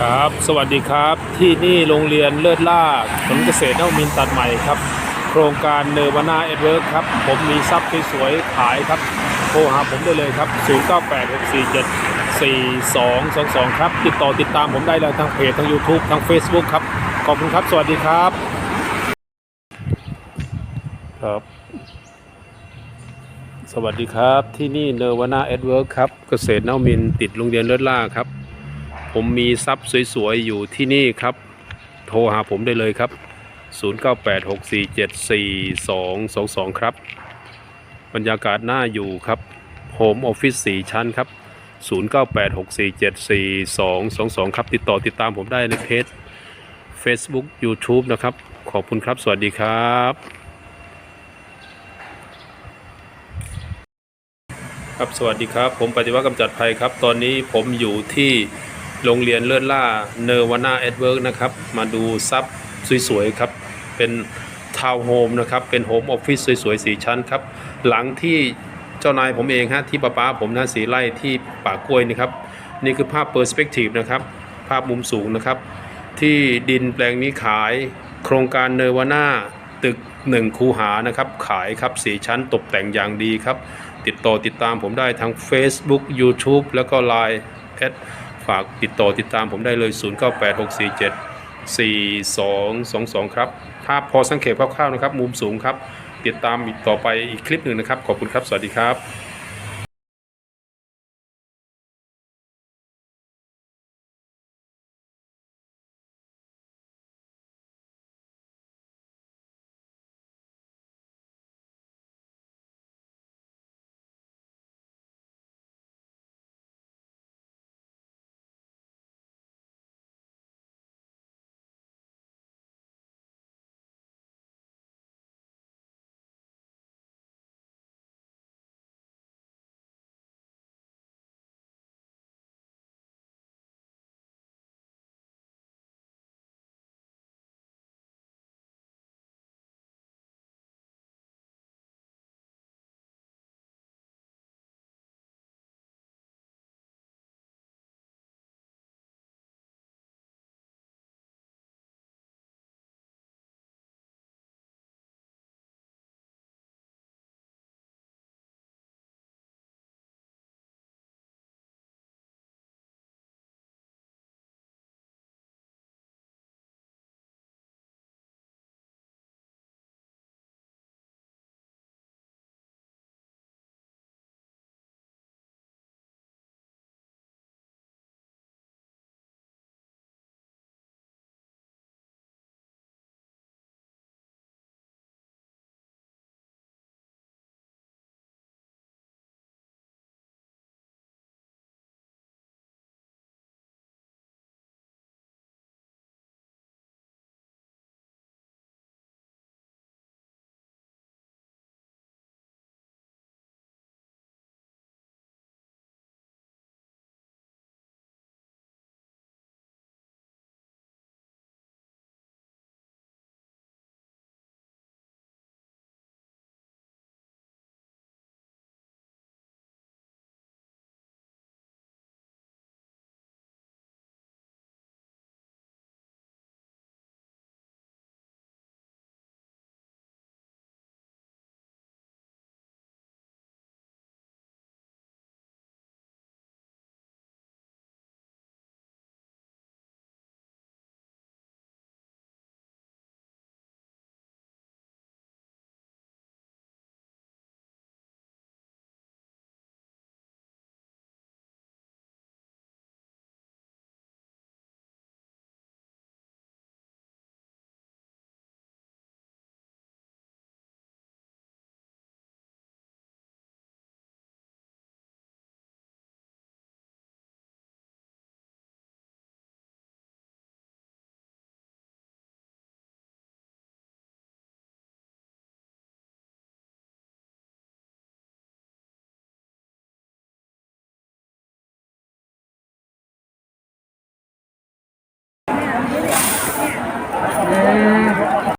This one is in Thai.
ครับ สวัสดีครับ ที่นี่โรงเรียนเลิศล่าถนนเกษตรนวมินตัดใหม่ครับ โครงการเนวานาเอ็ดเวิร์ครับ ผมมีทรัพย์สวยๆขายครับ โทรหาผมได้เลยครับ 0986474222 ครับ ติดต่อติดตามผมได้เลยทางเพจทาง YouTube ทาง Facebook ครับ ขอบคุณครับ สวัสดีครับ ครับ สวัสดีครับ ที่นี่เนวานาเอ็ดเวิร์ครับ เกษตรนวมินติดโรงเรียนเลิศล่าครับ ผมมีทรัพย์สวยๆ อยู่ที่นี่ครับ โทรหาผมได้เลยครับ 0986474222 ครับ บรรยากาศน่าอยู่ครับโฮมออฟฟิศ4ชั้นครับ 0986474222 ครับ ติดต่อติดตามผมได้ในเพจ Facebook YouTube นะครับ ขอบคุณครับ สวัสดีครับครับสวัสดีครับ ผมปฏิวัติกำจัดภัยครับ ตอนนี้ผมอยู่ที่ โรงเรียนเลิศล่าเนวานาเอ็ดเวิร์กนะครับ มาดูซับสวยๆครับ เป็นทาวน์โฮมนะครับ เป็นโฮมออฟฟิศสวยๆสีชั้นครับ หลังที่เจ้านายผมเองฮะที่ป้าป้าผมนะสีไร่ที่ป่ากล้วยนี่ครับ นี่คือภาพเปอร์สเปกทีฟนะครับ ภาพมุมสูงนะครับ ที่ดินแปลงนี้ขาย โครงการเนวาน่าตึก1คูหานะครับ ขายครับสีชั้นตกแต่งอย่างดีครับ ติดต่อติดตามผมได้ทั้ง Facebook YouTube แล้วก็ Line แอด ฝากติดต่อติดตามผมได้เลย 098647 4222 ครับ ภาพพอสังเกตคร่าวๆนะครับ มุมสูงครับ ติดตามต่อไปอีกคลิปหนึ่งนะครับ ขอบคุณครับ สวัสดีครับ